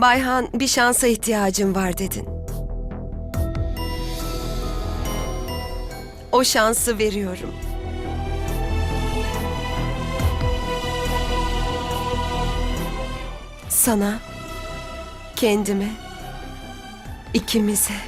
Bayhan bir şansa ihtiyacım var dedin. O şansı veriyorum. Sana, kendime, ikimize.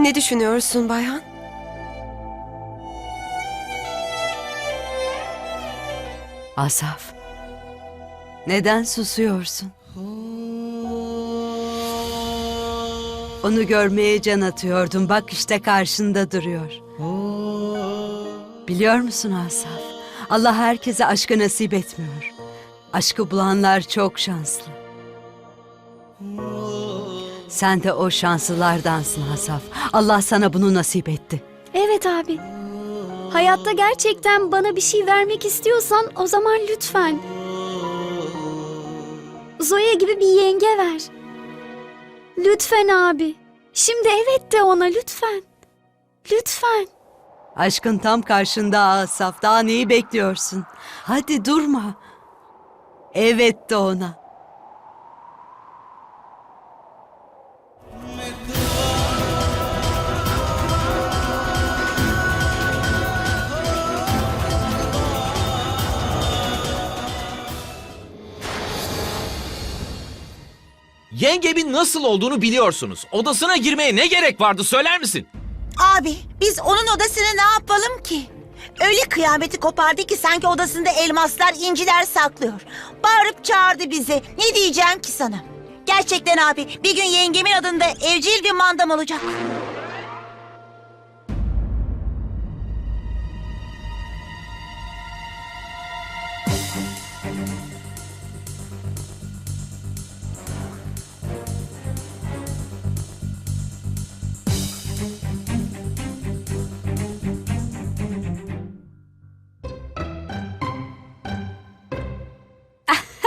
Ne düşünüyorsun Bayhan? Asaf. Neden susuyorsun? Onu görmeye can atıyordum. Bak işte karşında duruyor. Biliyor musun Asaf? Allah herkese aşkı nasip etmiyor. Aşkı bulanlar çok şanslı. Sen de o şanslılardansın Asaf. Allah sana bunu nasip etti. Evet abi. Hayatta gerçekten bana bir şey vermek istiyorsan o zaman lütfen. Zoya gibi bir yenge ver. Lütfen abi. Şimdi evet de ona lütfen. Lütfen. Aşkın tam karşında Asaf. Daha neyi bekliyorsun? Hadi durma. Evet de ona. Yengemin nasıl olduğunu biliyorsunuz. Odasına girmeye ne gerek vardı söyler misin? Abi biz onun odasını ne yapalım ki? Öyle kıyameti kopardı ki sanki odasında elmaslar, inciler saklıyor. Bağırıp çağırdı bizi. Ne diyeceğim ki sana? Gerçekten abi bir gün yengemin adında evcil bir mandam olacak.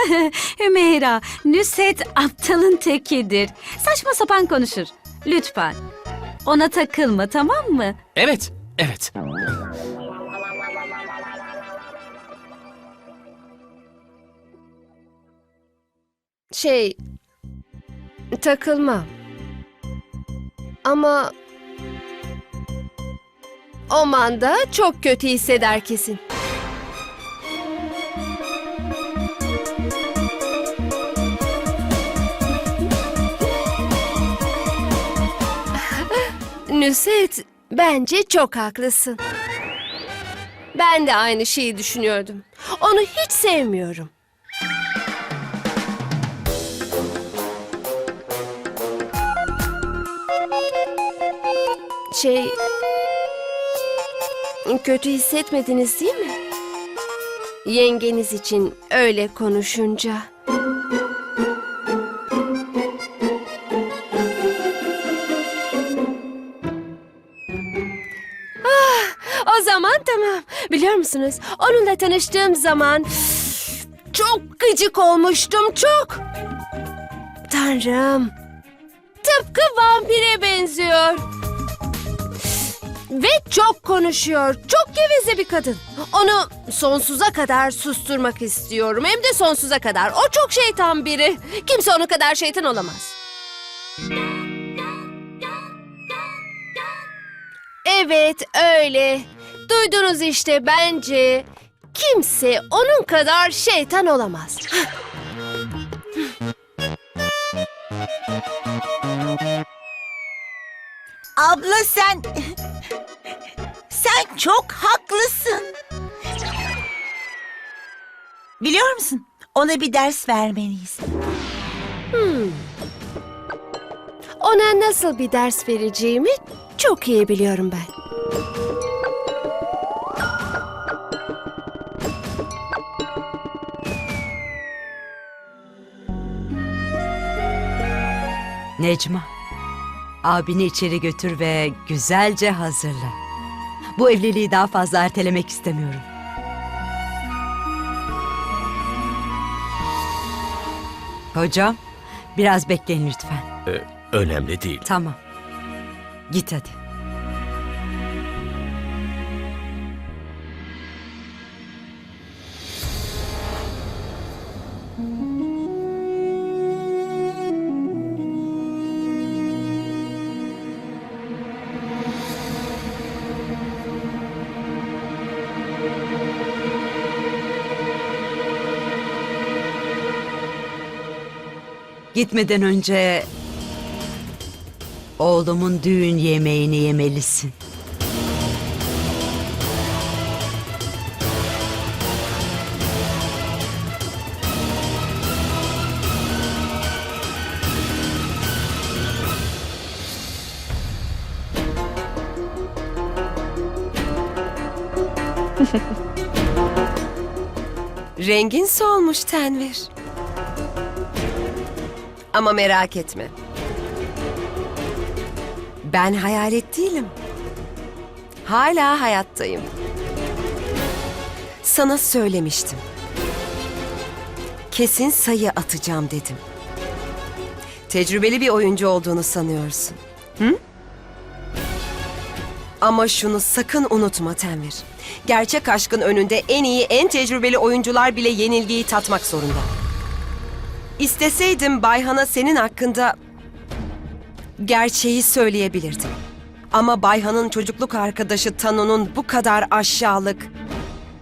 Hümeyra, Nüset aptalın tekidir. Saçma sapan konuşur. Lütfen. Ona takılma tamam mı? Evet, evet. Şey... Takılma. Ama... O manda çok kötü hisseder kesin. Nüset, bence çok haklısın. Ben de aynı şeyi düşünüyordum. Onu hiç sevmiyorum. Şey... Kötü hissetmediniz değil mi? Yengeniz için öyle konuşunca. Tamam. Biliyor musunuz? Onunla tanıştığım zaman çok gıcık olmuştum çok. Tanrım. Tıpkı vampire benziyor. Ve çok konuşuyor. Çok geveze bir kadın. Onu sonsuza kadar susturmak istiyorum. Hem de sonsuza kadar. O çok şeytan biri. Kimse onun kadar şeytan olamaz. Evet öyle. Duydunuz işte bence. Kimse onun kadar şeytan olamaz. Abla sen... sen çok haklısın. Biliyor musun? Ona bir ders vermeliyiz. Ona nasıl bir ders vereceğimi çok iyi biliyorum ben. Necma, abini içeri götür ve güzelce hazırla. Bu evliliği daha fazla ertelemek istemiyorum. Hocam, biraz bekleyin lütfen. Önemli değil. Tamam. Git hadi. Gitmeden önce oğlumun düğün yemeğini yemelisin. Rengin solmuş Tenvir. Ama merak etme. Ben hayalet değilim. Hala hayattayım. Sana söylemiştim. Kesin sayı atacağım dedim. Tecrübeli bir oyuncu olduğunu sanıyorsun. Hı? Ama şunu sakın unutma Tenvir. Gerçek aşkın önünde en iyi, en tecrübeli oyuncular bile yenilgiyi tatmak zorunda. İsteseydim Bayhan'a senin hakkında gerçeği söyleyebilirdim. Ama Bayhan'ın çocukluk arkadaşı Tanu'nun bu kadar aşağılık,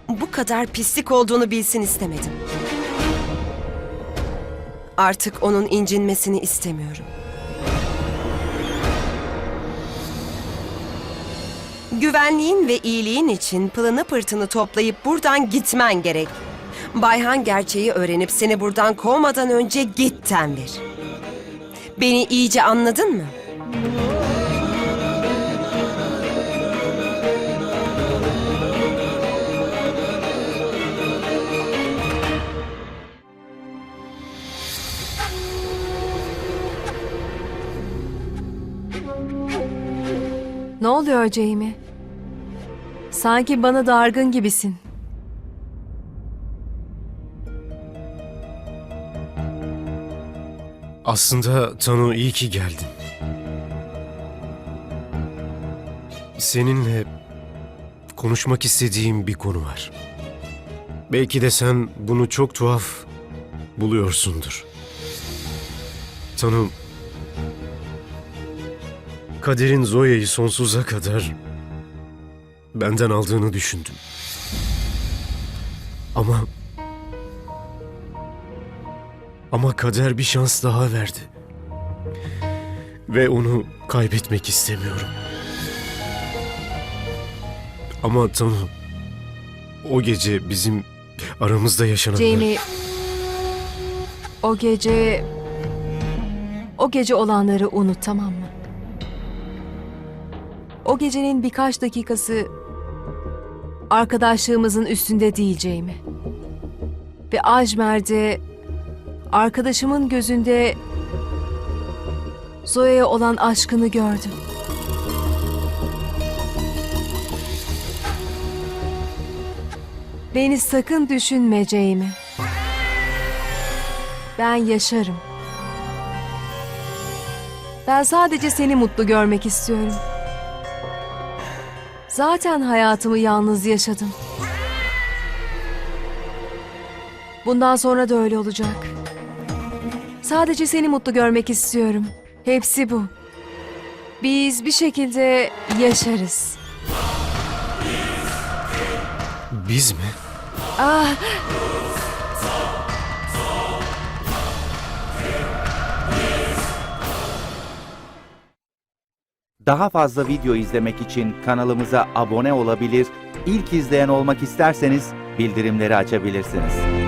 bu kadar pislik olduğunu bilsin istemedim. Artık onun incinmesini istemiyorum. Güvenliğin ve iyiliğin için pılını pırtını toplayıp buradan gitmen gerek. Bayhan gerçeği öğrenip seni buradan kovmadan önce git Tenvir. Beni iyice anladın mı? Ne oluyor Jamie? Sanki bana dargın gibisin. Aslında Tanu iyi ki geldin. Seninle konuşmak istediğim bir konu var. Belki de sen bunu çok tuhaf buluyorsundur. Tanu, kaderin Zoya'yı sonsuza kadar benden aldığını düşündüm. Ama ama kader bir şans daha verdi. Ve onu kaybetmek istemiyorum. Ama Tanu, o gece bizim aramızda yaşananlar... Jamie, o gece... O gece olanları unut tamam mı? O gecenin birkaç dakikası arkadaşlığımızın üstünde değil Jamie. Ve Ajmer'de arkadaşımın gözünde Zoya'ya olan aşkını gördüm. Beni sakın düşünme Jamie. Ben yaşarım. Ben sadece seni mutlu görmek istiyorum. Zaten hayatımı yalnız yaşadım. Bundan sonra da öyle olacak. Sadece seni mutlu görmek istiyorum. Hepsi bu. Biz bir şekilde yaşarız. Biz mi? Ah, Daha fazla video izlemek için kanalımıza abone olabilir, ilk izleyen olmak isterseniz bildirimleri açabilirsiniz.